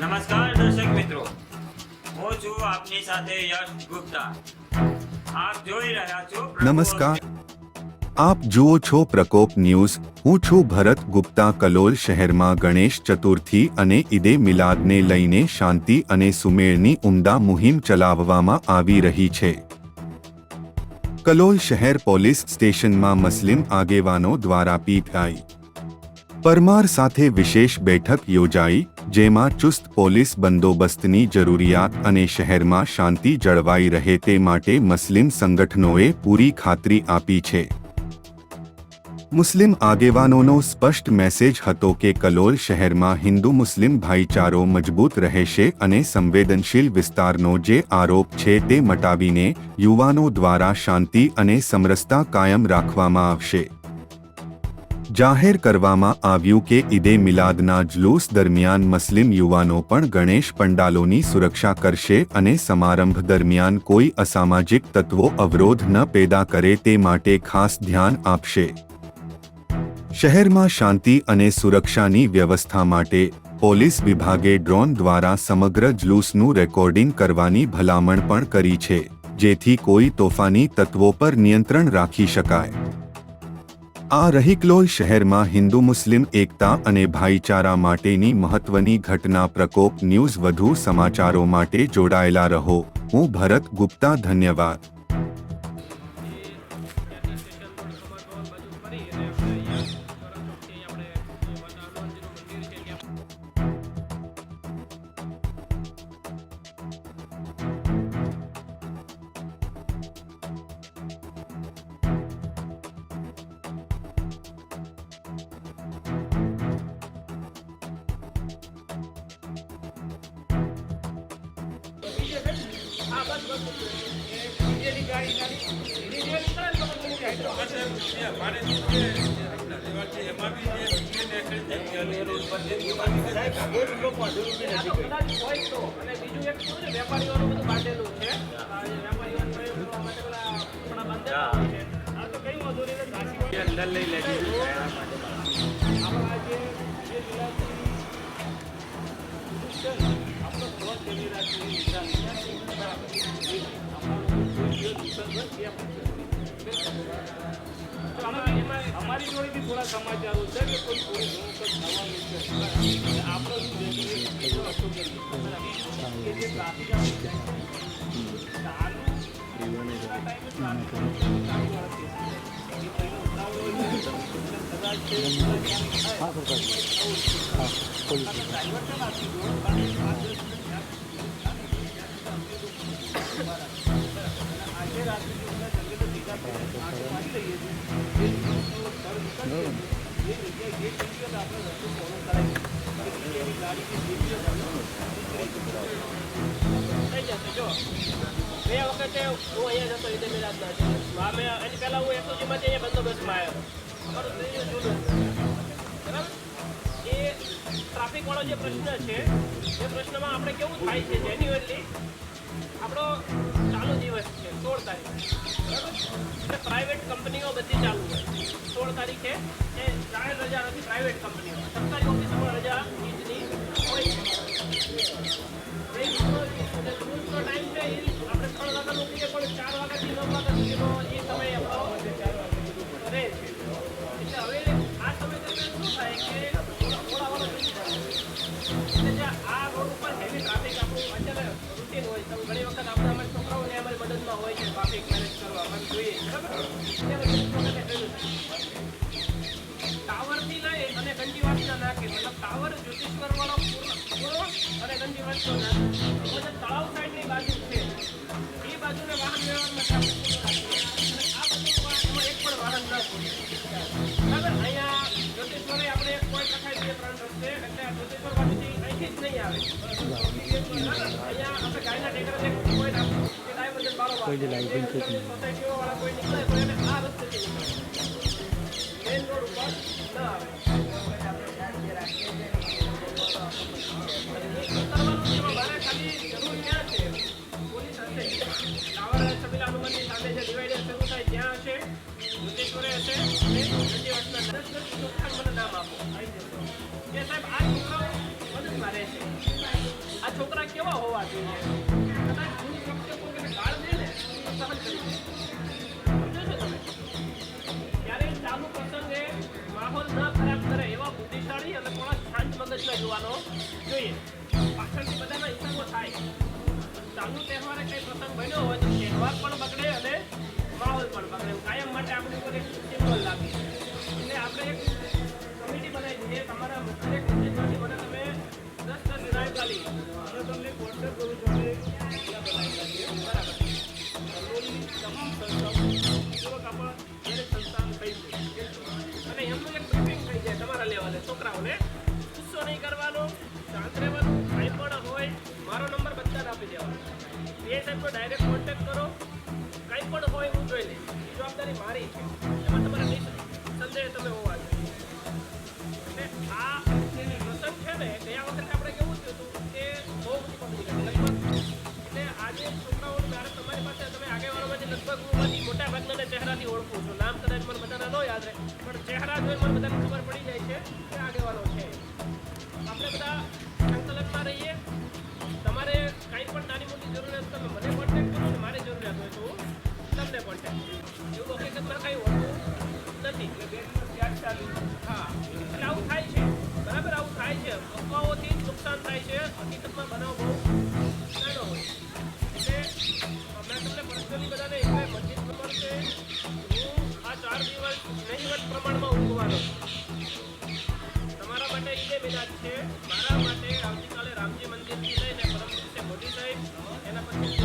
નમસ્કાર દર્શક મિત્રો. હું છું આપની સાથે યશ ગુપ્તા. આપ જોઈ રહ્યા છો નમસ્કાર. આપ જુઓ છો પ્રકોપ ન્યૂઝ. હું છું ભરત ગુપ્તા કલોલ શહેરમાં ગણેશ ચતુર્થી અને ઈદે મિલાદને લઈને શાંતિ અને સુમેળની ઉમદા મુહિમ ચલાવવામાં આવી રહી છે. કલોલ શહેર પોલીસ સ્ટેશનમાં મુસ્લિમ આગેવાનો દ્વારા પીઠાઈ પરમાર સાથે વિશેષ બેઠક યોજાઈ, જેમાં ચુસ્ત પોલીસ બંદોબસ્તની જરૂરિયાત અને શહેરમાં શાંતિ જળવાઈ રહે તે માટે મુસ્લિમ સંગઠનોએ પૂરી ખાતરી આપી છે. મુસ્લિમ આગેવાનોનો સ્પષ્ટ મેસેજ હતો કે કલોલ શહેરમાં હિન્દુ મુસ્લિમ ભાઈચારો મજબૂત રહેશે અને સંવેદનશીલ વિસ્તારનો જે આરોપ છે તે મટાવીને યુવાનો દ્વારા શાંતિ અને સમરસતા કાયમ રાખવામાં આવશે. જાહેર કરવામાં આવ્યું કે ઈદે મિલાદના જુલુસ દરમિયાન મુસ્લિમ યુવાનો પણ ગણેશ પંડાલોની સુરક્ષા કરશે અને સમારંભ દરમિયાન કોઈ અસામાજિક તત્વો અવરોધ ન પેદા કરે તે માટે ખાસ ધ્યાન આપશે. શહેરમાં શાંતિ અને સુરક્ષાની વ્યવસ્થા માટે પોલીસ વિભાગે ડ્રોન દ્વારા સમગ્ર જુલુસનું રેકોર્ડિંગ કરવાની ભલામણ પણ કરી છે, જેથી કોઈ તોફાની તત્વો પર નિયંત્રણ રાખી શકાય. આ રહીકલોલ શહેરમાં હિન્દુ મુસ્લિમ એકતા અને ભાઈચારા માટેની મહત્વની ઘટના પ્રકોપ ન્યૂઝ વધુ સમાચારો માટે જોડાયેલા રહો. હું ભરત ગુપ્તા, ધન્યવાદ. અંદર લઈ લેજો આપણા જે જે અમારી જોડે બી થોડા સમાચારો છે કે કોઈ થોડી ઘણું કંઈક થવાનું શું કે જે ટ્રાફિક છે કદાચ તે થાય ડ્રાઈવર બી વખતે હું અહીંયા જતો રીતે મિલાદના છે આ મેં એની પહેલાં હું એસઓજીમાંથી અહીંયા બંદોબસ્તમાં આવ્યો અમારું ત્રીજું બરાબર એ ટ્રાફિક વાળો જે પ્રશ્ન છે, એ પ્રશ્નમાં આપણે કેવું થાય છે જેન્યુઅનલી આપણો ચાલુ દિવસ છે, સોળ તારીખ. બરાબર? એટલે પ્રાઇવેટ કંપનીઓ બધી ચાલુ હોય. સોળ તારીખે એ જાહેર રજા નથી પ્રાઇવેટ કંપનીઓ. સરકારી ઓફિસમાં રજા અને ગંજીવાસના મતલબ ટાવર જ્યોતિશ્વર વાળો પૂરો અને ગંજીવાસનો તળાવ સાઈડની બાજુ છે. એ બાજુને વાહન અને આ એક પણ વાહન ન બરાબર? અહીંયા જ્યોતિશ્વરે આપણે એક પોઈન્ટ રખાઈ છે ત્રણ રસ્તે. એટલે આ જ્યોતિશ્વર બાજુથી અહીંથી જ નહીં આવે. અહીંયા આપણે ગાયના ટેકરાને એક પોઈન્ટ આપીએ. કે ગાય વજન બારોબાર. જે સોસાયટીઓ વાળા કોઈ નીકળે આ છબીલા હનુમાનની સામે જે ડિવાઈડર શરૂ થાય ત્યાં હશે. ભૂતેશ્વરે હશે. અને દસ દસ ચોખ્ખા મને નામ આપો. કે સાહેબ, આ છોકરાઓ મદદમાં રહે છે આ છોકરા કેવા હોવા જોઈએ? એટલે આપણે કમિટી બનાવી છે તમારા તમે દસ દસ ઇનામ ખાલી અને તમને કરું છું બરાબર કલોલની તમામ સંસ્થાઓ થઈ અને એમનું થઈ જાય તમારા લેવલે છોકરાઓને ગુસ્સો નહીં કરવાનો શાંત રહેવાનું કાંઈ પણ હોય મારો નંબર બધાને આપી દેવાનો એ સાહેબનો ડાયરેક્ટ કોન્ટેક્ટ કરો પણ હોય હું જોઈ લઈશ જવાબદારી મારી. છે એમાં તમારે સંદેહ તમે હોવા જોઈએ આ જે પ્રસંગ છે ને, ગયા વખતે આપણે કેવું થયું હતું કે બહુ બધી પબ્લિક એટલે આજે છોકરાઓ જ્યારે તમારી પાસે તમે આગેવાનોમાંથી લગભગ હું મોટા ભાગના ચહેરાથી ઓળખું છું. નામ કદાચ મને બધાના ન યાદ રહે, પણ ચહેરા જોઈને મને બધાને નથી. હા. એટલે આવું થાય છે. બરાબર? આવું થાય છે. અફવાઓથી નુકસાન થાય છે. હકીકતમાં બનાવ બહુ નાનો હોય. એટલે હમણાં તમને પર્સનલી બધાને એટલે મસ્જિદ છે. હું આ ચાર દિવસ નહીવત પ્રમાણમાં ઊંઘવાનો તમારા માટે ઈદે મિલાદ છે. મારા માટે આવતીકાલે રામજી મંદિરથી લઈને પરમ દિવસે મોદી સાહેબ, એના પછી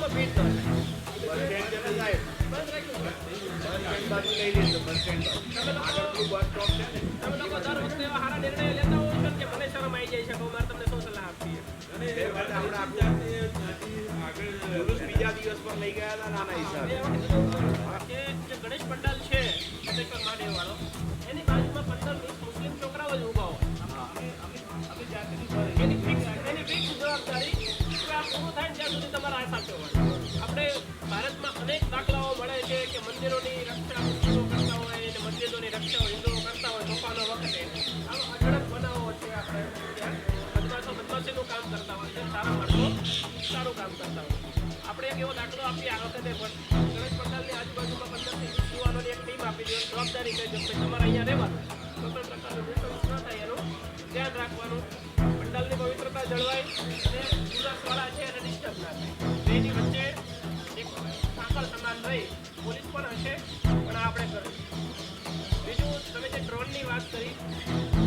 આપવી બીજા દિવસ પર લઈ ગયા હતા નાના હિસાબે એક એવો દાખલો આપી આ વખતે પણ. ગણેશ પંડાલની આજુબાજુમાં પંદરથી યુવાનોની એક ટીમ આપી દીધી. જવાબદારી કહી દઉં કે તમારે અહીંયા રહેવાનું. કોઈ પ્રકારનું ડિસ્ટર્બન્સ ન થાય એનું. ધ્યાન રાખવાનું. પંડાલની પવિત્રતા જળવાય અને ઉલ્લાસવાળા છે એને ડિસ્ટર્બ ના થાય એની વચ્ચે એક સાંકળ સમાન રહી. પોલીસ પણ હશે, પણ આપણે કરીશું. બીજું, તમે જે ડ્રોનની વાત કરી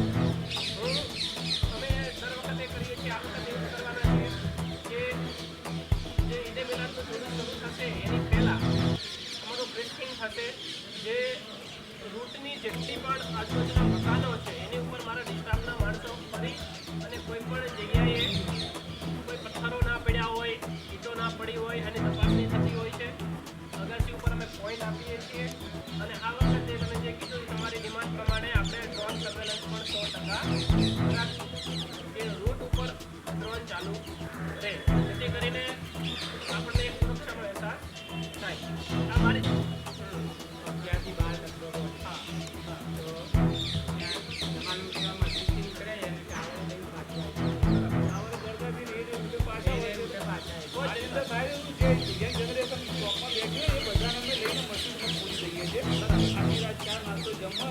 જેટલી પણ આજુબાજુના મકાનો છે, એની ઉપર મારા ડિસ્ટાફના માણસો ફરી અને કોઈ પણ જગ્યાએ કોઈ પથ્થરો ના પડ્યા હોય, ઈટો ના પડી હોય અને તપાસણી થતી હોય છે. અગાસી ઉપર અમે પોઈન્ટ આપીએ છીએ અને આ વખતે તમે જે કીધું તમારી ડિમાન્ડ પ્રમાણે આપણે ડ્રોન સર્વેલન્સ પણ સો ટકા.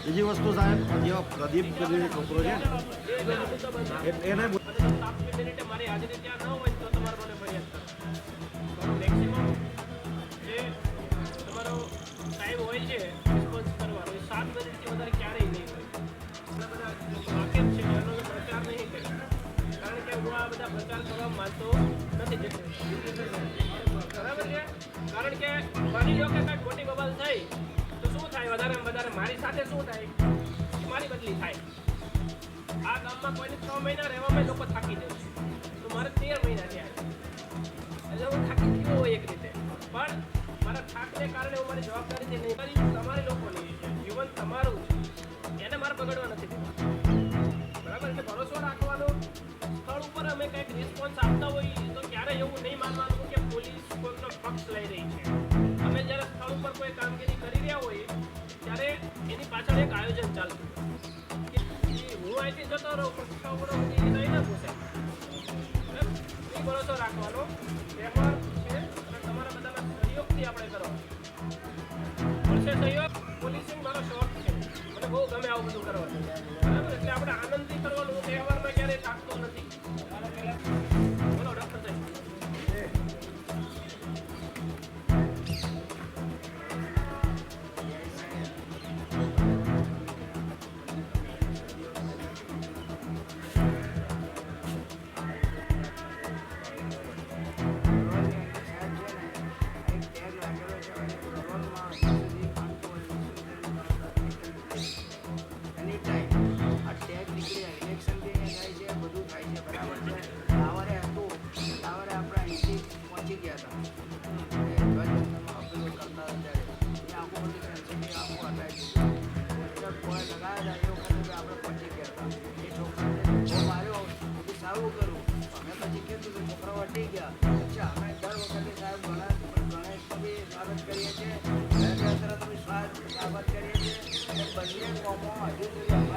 બીજી વસ્તુ સાહેબ જેવા પ્રદીપ કરીને છોકરો છે એને હું નથી બરાબર છે? કારણ કે માની લો કાંઈક મોટી બબાલ થઈ, તો શું થાય? વધારે વધારે મારી સાથે શું થાય? મારી બદલી થાય. આ ગામમાં કોઈને છ મહિના રહેવામાં લોકો થાકી જાય તો મારે તેર મહિના થયા એટલે હું થાકી ગયો એક રીતે. પણ મારા થાકને કારણે હું મારી જવાબદારીથી નહીં કરી તમારે લોકોની જીવન તમારું એને મારે બગડવા નથી રિસ્પોન્સ આપતા હોય તો ક્યારે એવું નહીં માનવાનું કે પોલીસ કોઈનો પક્ષ લઈ રહી છે. અમે જ્યારે સ્થળ ઉપર કોઈ કામગીરી કરી રહ્યા હોઈએ ત્યારે એની પાછળ એક આયોજન ચાલતું હું અહીંથી જતો રહું, પણ છોકરો સુધી નહીં ના પૂછાય એ ભરોસો રાખવાનો. વ્યવહાર છે, અને તમારા બધાના સહયોગથી આપણે કરવાનો. વર્ષે સહયોગ પોલીસિંગ મારો શોખ છે. મને બહુ ગમે આવું બધું કરવાનું. બરાબર? એટલે આપણે આનંદથી કરવાનું, તહેવારમાં ક્યારેય થાકતું નથી. 天调光了，就是。